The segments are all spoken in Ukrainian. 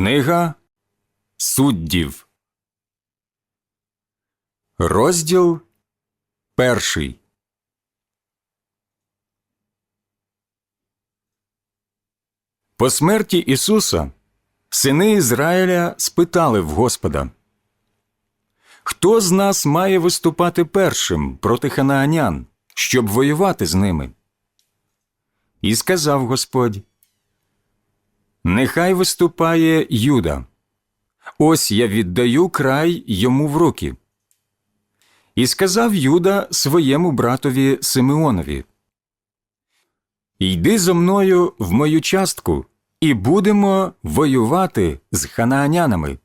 Книга суддів. Розділ перший. По смерті Ісуса сини Ізраїля спитали в Господа, Хто з нас має виступати першим проти ханаанян, щоб воювати з ними? І сказав Господь, Нехай виступає Юда. Ось я віддаю край йому в руки. І сказав Юда своєму братові Симеонові Йди зо мною в мою частку, і будемо воювати з ханаанянами,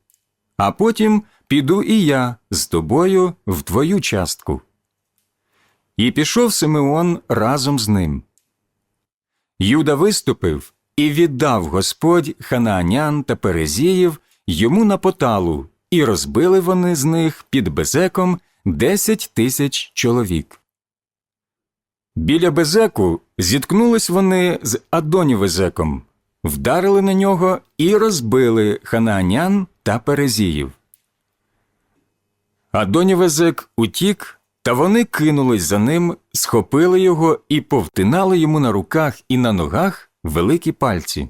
а потім піду і я з тобою в твою частку. І пішов Симеон разом з ним. Юда виступив і віддав Господь ханаанян та перезіїв йому на поталу, і розбили вони з них під Безеком десять тисяч чоловік. Біля Безеку зіткнулись вони з Адонівезеком, вдарили на нього і розбили ханаанян та перезіїв. Адонівезек утік, та вони кинулись за ним, схопили його і повтинали йому на руках і на ногах великі пальці.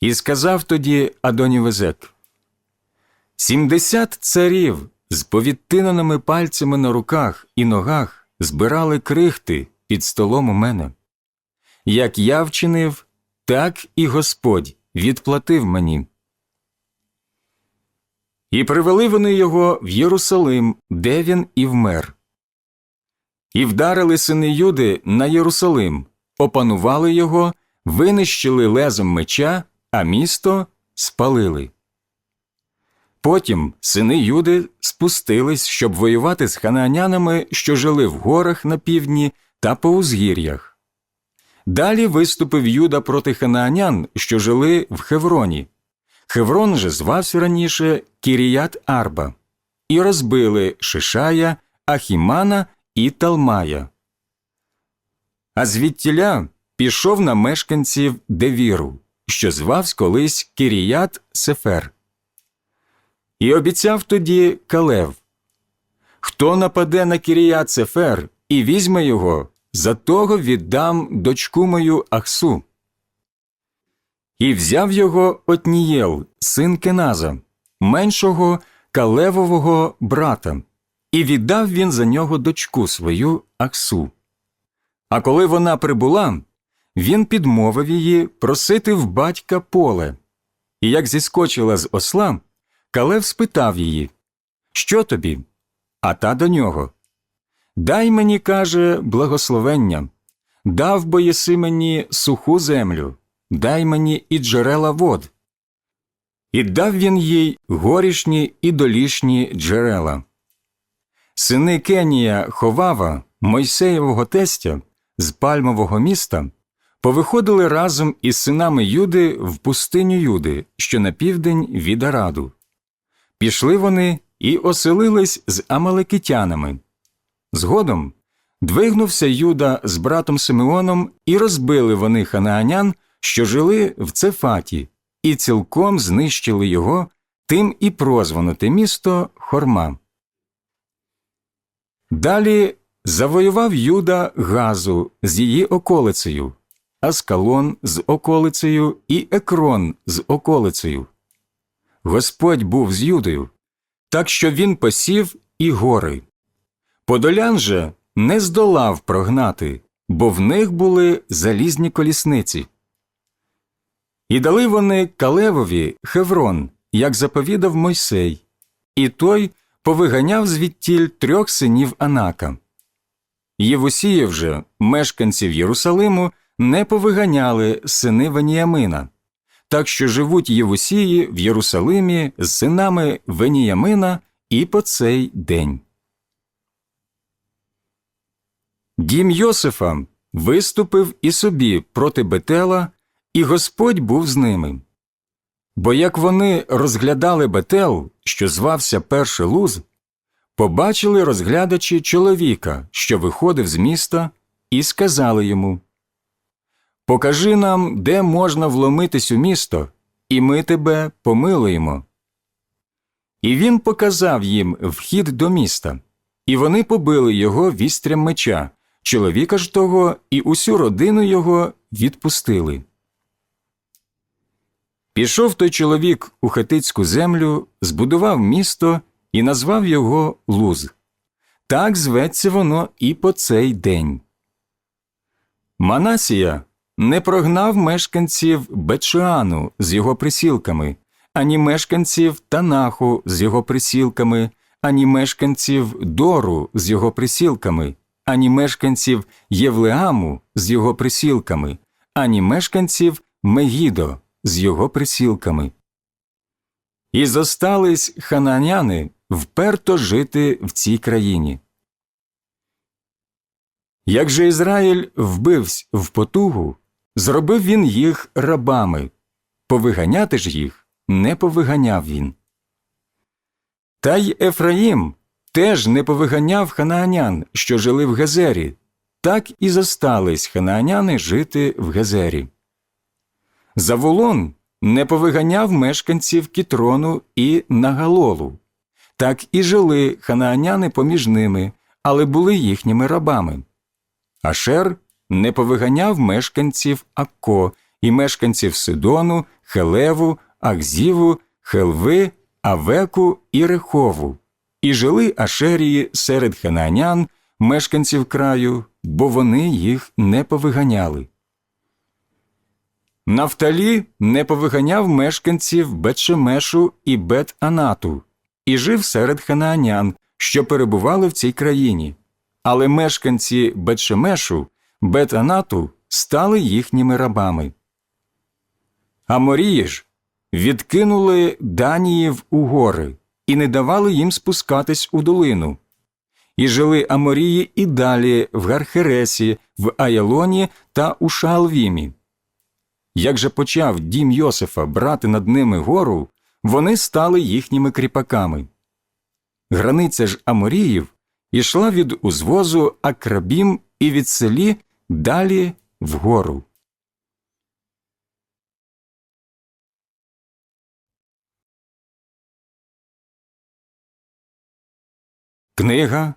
І сказав тоді Адонівезек Сімдесят царів з повідтинаними пальцями на руках і ногах збирали крихти під столом у мене. Як я вчинив, так і Господь відплатив мені. І привели вони його в Єрусалим, де він і вмер. І вдарили сини Юди на Єрусалим, опанували його, винищили лезом меча, а місто спалили. Потім сини Юди спустились, щоб воювати з ханаанянами, що жили в горах на півдні та по узгір'ях. Далі виступив Юда проти ханаанян, що жили в Хевроні. Хеврон же звався раніше Кіріят Арба, і розбили Шишая, Ахімана і Талмая. А звідтіля пішов на мешканців Девіру, що звавсь колись Кіріят Сефер. І обіцяв тоді Калев Хто нападе на Кіріят Сефер і візьме його, за того віддам дочку мою Ахсу. І взяв його Отнієл, син Кеназа, меншого Калевового брата, і віддав він за нього дочку свою Аксу. А коли вона прибула, він підмовив її просити в батька поле. І як зіскочила з осла, Калев спитав її Що тобі? А та до нього. Дай мені, каже, благословення, дав бо єси мені суху землю, дай мені і джерела вод. І дав він їй горішні і долішні джерела. Сини Кенія Ховава, Мойсеєвого тестя, з пальмового міста, повиходили разом із синами Юди в пустиню Юди, що на південь від Араду. Пішли вони і оселились з амалекитянами. Згодом двигнувся Юда з братом Симеоном, і розбили вони ханаанян, що жили в Цефаті, і цілком знищили його, тим і прозвано те місто Хорма. Далі завоював Юда Газу з її околицею, Аскалон з околицею і Екрон з околицею. Господь був з Юдою, так що він посів і гори. Подолян же не здолав прогнати, бо в них були залізні колісниці. І дали вони Калевові Хеврон, як заповідав Мойсей, і той повиганяв звідтіль трьох синів Анака. Євусіїв же, мешканців Єрусалиму, не повиганяли сини Веніямина, так що живуть Євусії в Єрусалимі з синами Веніямина і по цей день. Дім Йосифа виступив і собі проти Бетела, і Господь був з ними. Бо як вони розглядали Бетел, що звався Перший Луз, побачили розглядачі чоловіка, що виходив з міста, і сказали йому Покажи нам, де можна вломитись у місто, і ми тебе помилуємо. І він показав їм вхід до міста, і вони побили його вістрям меча, чоловіка ж того і усю родину його відпустили. Пішов той чоловік у хетицьку землю, збудував місто і назвав його Луз. Так зветься воно і по цей день. Манасія не прогнав мешканців Бетшуану з його присілками, ані мешканців Танаху з його присілками, ані мешканців Дору з його присілками, ані мешканців Євлеаму з його присілками, ані мешканців Мегідо з його присілками. І зостались хананяни вперто жити в цій країні. Як же Ізраїль вбивсь в потугу, зробив він їх рабами, повиганяти ж їх не повиганяв він. Та й Ефраїм теж не повиганяв ханаанян, що жили в Гезері, так і зостались ханааняни жити в Гезері. Заволон не повиганяв мешканців Кітрону і Нагалолу, так і жили ханааняни поміж ними, але були їхніми рабами. Ашер не повиганяв мешканців Акко і мешканців Сидону, Хелеву, Акзіву, Хелви, Авеку і Рехову, і жили Ашерії серед ханаанян, мешканців краю, бо вони їх не повиганяли. Нафталі не повиганяв мешканців Бетшемешу і Бет-Анату і жив серед ханаанян, що перебували в цій країні, але мешканці Бетшемешу, Бет-Анату стали їхніми рабами. Аморії ж відкинули Даніїв у гори і не давали їм спускатись у долину. І жили Аморії і далі в Гархересі, в Аялоні та у Шаалвімі. Як же почав дім Йосифа брати над ними гору, вони стали їхніми кріпаками. Границя ж Аморіїв ішла від узвозу Акрабім і від селі далі вгору. Книга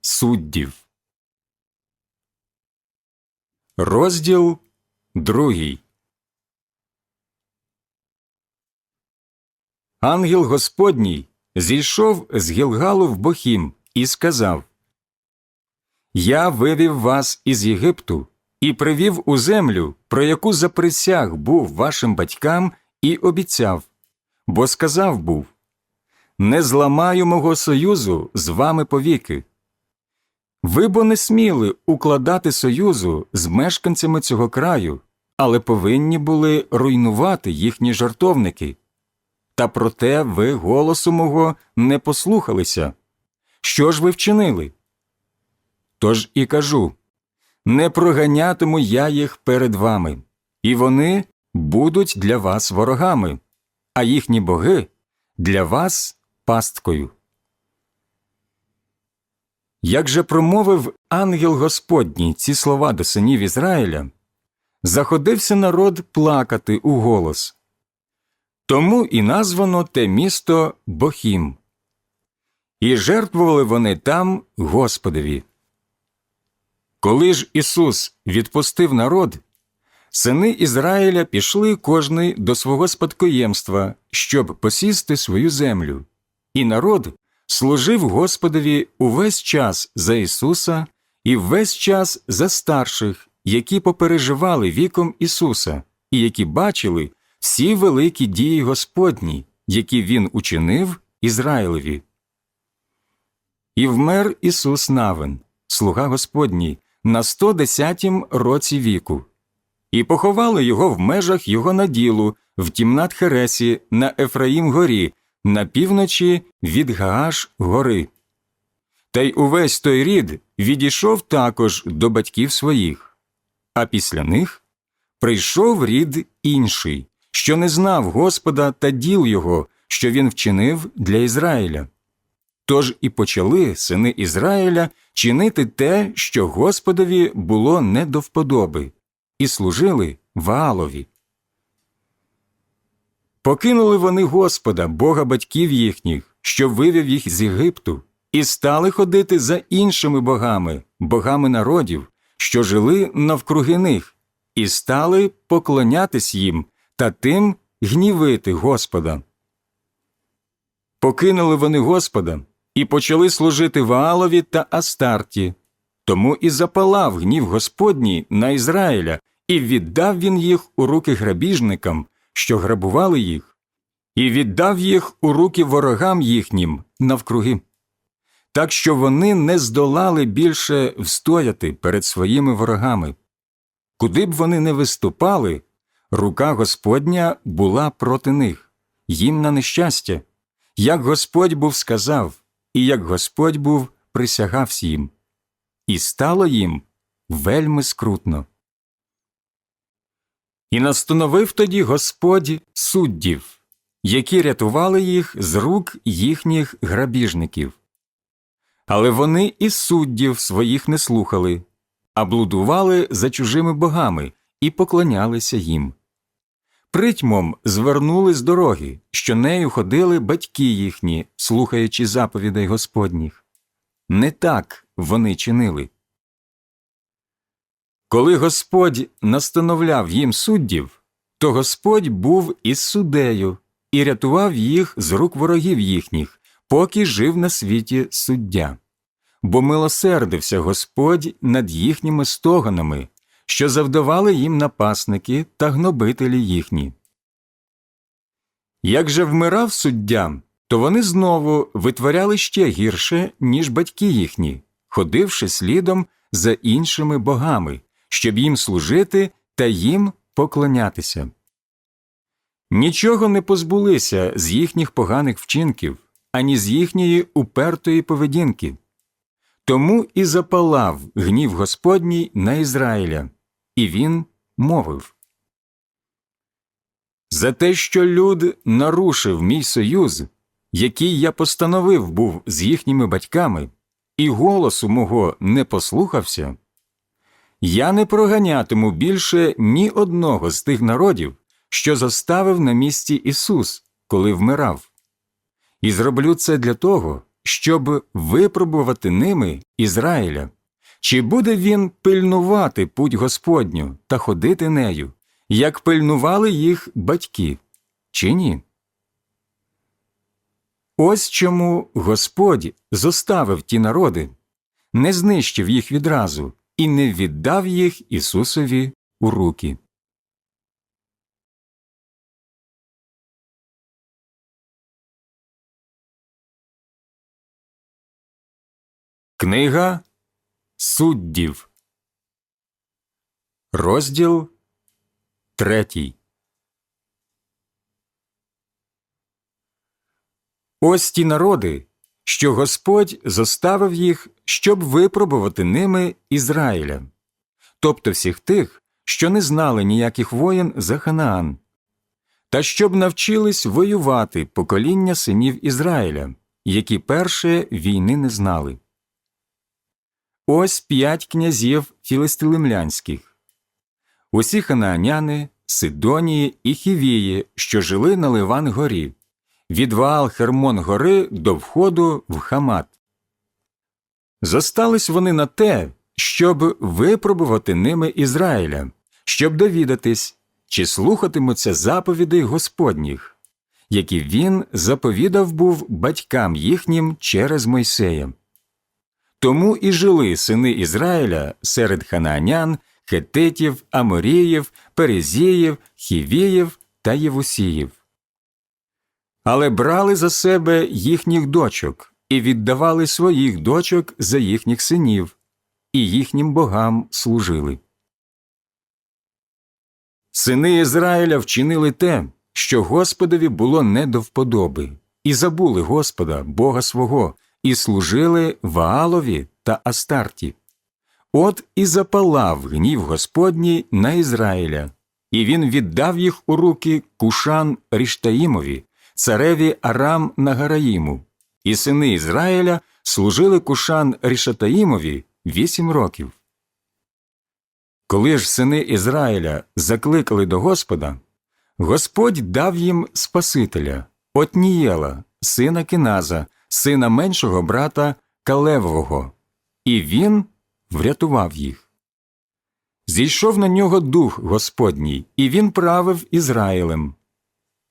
суддів. Розділ другий. Ангел Господній зійшов з Гілгалу в Бохім і сказав Я вивів вас із Єгипту і привів у землю, про яку заприсяг був вашим батькам, і обіцяв, бо сказав був Не зламаю мого союзу з вами повіки. Ви бо не сміли укладати союзу з мешканцями цього краю, але повинні були руйнувати їхні жартовники. Та проте ви голосу мого не послухалися. Що ж ви вчинили? Тож і кажу не проганятиму я їх перед вами, і вони будуть для вас ворогами, а їхні боги для вас пасткою. Як же промовив ангел Господній ці слова до синів Ізраїля, заходився народ плакати у голос. Тому і названо те місто Бохім. І жертвували вони там Господові. Коли ж Ісус відпустив народ, сини Ізраїля пішли кожний до свого спадкоємства, щоб посісти свою землю, і народ служив Господові увесь час за Ісуса і весь час за старших, які попереживали віком Ісуса, і які бачили всі великі дії Господні, які Він учинив Ізраїлеві. І вмер Ісус Навин, слуга Господній, на 110-м році віку, і поховали його в межах його наділу в тімнат Хересі на Ефраїм горі, на півночі від Гааш гори. Та й увесь той рід відійшов також до батьків своїх, а після них прийшов рід інший, що не знав Господа та діл його, що він вчинив для Ізраїля. Тож і почали сини Ізраїля чинити те, що Господові було не до вподоби, і служили Ваалові. Покинули вони Господа, Бога батьків їхніх, що вивів їх з Єгипту, і стали ходити за іншими богами, богами народів, що жили навкруги них, і стали поклонятись їм та тим гнівити Господа. Покинули вони Господа і почали служити Ваалові та Астарті. Тому і запалав гнів Господній на Ізраїля, і віддав він їх у руки грабіжникам, що грабували їх, і віддав їх у руки ворогам їхнім навкруги. Так що вони не здолали більше встояти перед своїми ворогами. Куди б вони не виступали, рука Господня була проти них, їм на нещастя, як Господь був сказав, і як Господь був присягався їм, і стало їм вельми скрутно. І настановив тоді Господь суддів, які рятували їх з рук їхніх грабіжників. Але вони і суддів своїх не слухали, а блудували за чужими богами і поклонялися їм. Притьмом звернули з дороги, що нею ходили батьки їхні, слухаючи заповідей Господніх. Не так вони чинили. Коли Господь настановляв їм суддів, то Господь був із суддею і рятував їх з рук ворогів їхніх, поки жив на світі суддя. Бо милосердився Господь над їхніми стоганами, що завдавали їм напасники та гнобителі їхні. Як же вмирав суддя, то вони знову витворяли ще гірше, ніж батьки їхні, ходивши слідом за іншими богами, щоб їм служити та їм поклонятися. Нічого не позбулися з їхніх поганих вчинків, ані з їхньої упертої поведінки. Тому і запалав гнів Господній на Ізраїля, і він мовив За те, що люд нарушив мій союз, який я постановив був з їхніми батьками, і голосу мого не послухався, я не проганятиму більше ні одного з тих народів, що заставив на місці Ісус, коли вмирав. І зроблю це для того, щоб випробувати ними Ізраїля, чи буде він пильнувати путь Господню та ходити нею, як пильнували їх батьки, чи ні? Ось чому Господь зоставив ті народи, не знищив їх відразу і не віддав їх Ісусові у руки. Книга Суддів, розділ третій. Ось ті народи, що Господь зоставив їх, щоб випробувати ними Ізраїля, тобто всіх тих, що не знали ніяких воєн за Ханаан, та щоб навчились воювати покоління синів Ізраїля, які перше війни не знали. Ось п'ять князів філистилимлянських. Усі ханааняни, Сидонії і Хівії, що жили на Ливан горі, від Ваал Хермон гори до входу в Хамат. Зостались вони на те, щоб випробувати ними Ізраїля, щоб довідатись, чи слухатимуться заповідей Господніх, які він заповідав був батькам їхнім через Мойсея. Тому і жили сини Ізраїля серед ханаанян, хетитів, аморіїв, перезіїв, хівіїв та євусіїв. Але брали за себе їхніх дочок і віддавали своїх дочок за їхніх синів, і їхнім богам служили. Сини Ізраїля вчинили те, що Господові було не до вподоби, і забули Господа, Бога свого, і служили Ваалові та Астарті. От і запалав гнів Господній на Ізраїля, і він віддав їх у руки Кушан Ріштаїмові, цареві Арам Нагараїму, і сини Ізраїля служили Кушан Рішатаїмові вісім років. Коли ж сини Ізраїля закликали до Господа, Господь дав їм Спасителя, Отнієла, сина Кеназа, сина меншого брата Калевового, і він врятував їх. Зійшов на нього дух Господній, і він правив Ізраїлем.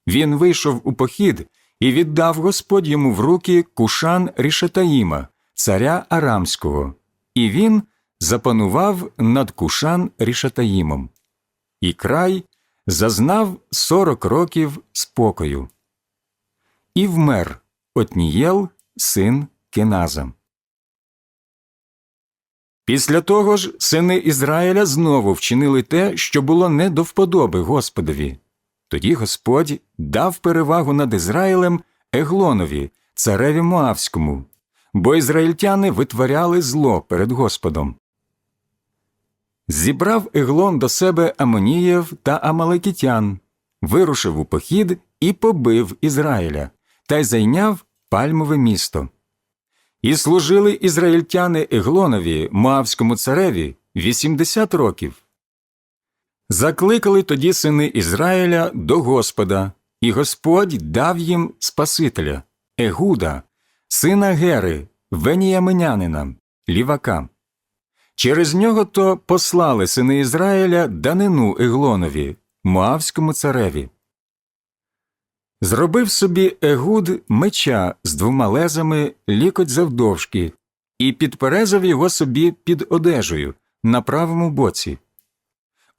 Він вийшов у похід і віддав Господь йому в руки Кушан Рішетаїма, царя Арамського, і він запанував над Кушан Рішетаїмом. І край зазнав сорок років спокою. І вмер Отнієл, син Кеназа. Після того ж сини Ізраїля знову вчинили те, що було не до вподоби Господові. Тоді Господь дав перевагу над Ізраїлем Еглонові, цареві Моавському, бо ізраїльтяни витворяли зло перед Господом. Зібрав Еглон до себе Амоніїв та Амалекітян, вирушив у похід і побив Ізраїля, та й зайняв пальмове місто. І служили ізраїльтяни Еглонові, Моавському цареві, 80 років. Закликали тоді сини Ізраїля до Господа, і Господь дав їм Спасителя, Егуда, сина Гери, Веніяминянина, лівака. Через нього то послали сини Ізраїля данину Еглонові, Моавському цареві. Зробив собі Егуд меча з двома лезами лікоть завдовжки і підперезав його собі під одежею на правому боці.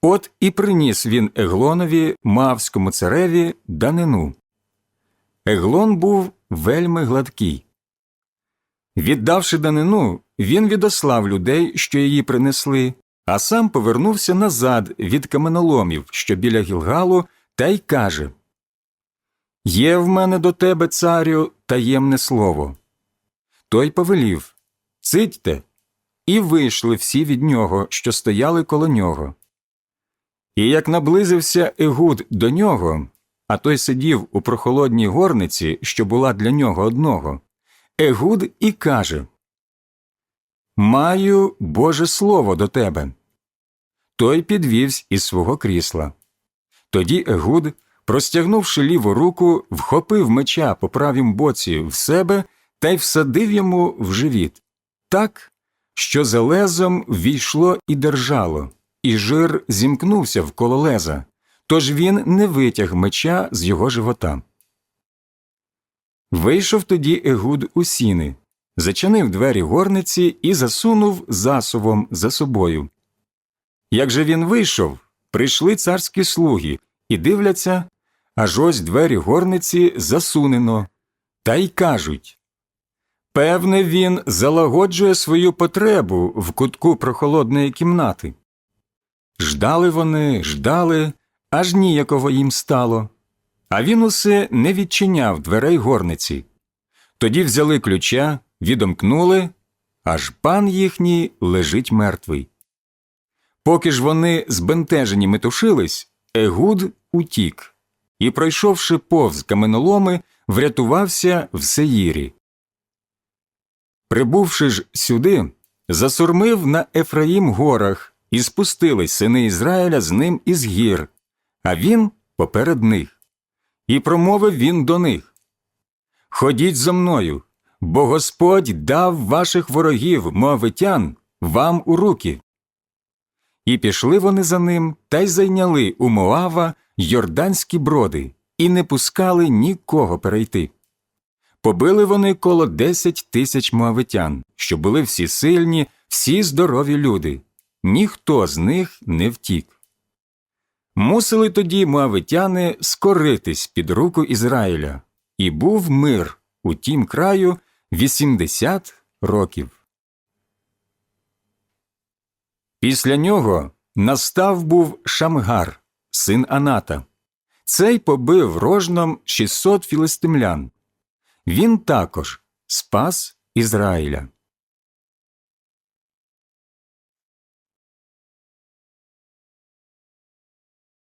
От і приніс він Еглонові, Мавському цареві, данину. Еглон був вельми гладкий. Віддавши данину, він відослав людей, що її принесли, а сам повернувся назад від каменоломів, що біля Гілгалу, та й каже Є в мене до тебе, царю, таємне слово. Той повелів Цитьте, і вийшли всі від нього, що стояли коло нього. І як наблизився Егуд до нього, а той сидів у прохолодній горниці, що була для нього одного, Егуд і каже Маю Боже слово до тебе. Той підвівсь із свого крісла. Тоді Егуд, простягнувши ліву руку, вхопив меча по правім боці в себе та й всадив йому в живіт, так, що за лезом війшло і держало і жир зімкнувся вколо леза, тож він не витяг меча з його живота. Вийшов тоді Егуд у сіни, зачинив двері горниці і засунув засувом за собою. Як же він вийшов, прийшли царські слуги і дивляться, аж ось двері горниці засунено, та й кажуть Певне, він залагоджує свою потребу в кутку прохолодної кімнати. Ждали вони, ждали, аж ніяково їм стало, а він усе не відчиняв дверей горниці. Тоді взяли ключа, відомкнули, аж пан їхній лежить мертвий. Поки ж вони збентежені метушились, Егуд утік і, пройшовши повз каменоломи, врятувався в Сеїрі. Прибувши ж сюди, засурмив на Ефраїм горах і спустились сини Ізраїля з ним із гір, а він поперед них. І промовив він до них Ходіть зо мною, бо Господь дав ваших ворогів, моавитян, вам у руки. І пішли вони за ним та й зайняли у Моава йорданські броди, і не пускали нікого перейти. Побили вони коло десять тисяч моавитян, що були всі сильні, всі здорові люди, ніхто з них не втік. Мусили тоді моавитяни скоритись під руку Ізраїля, і був мир у тім краю 80 років. Після нього настав був Шамгар, син Аната. Цей побив рожном 600 філистимлян. Він також спас Ізраїля.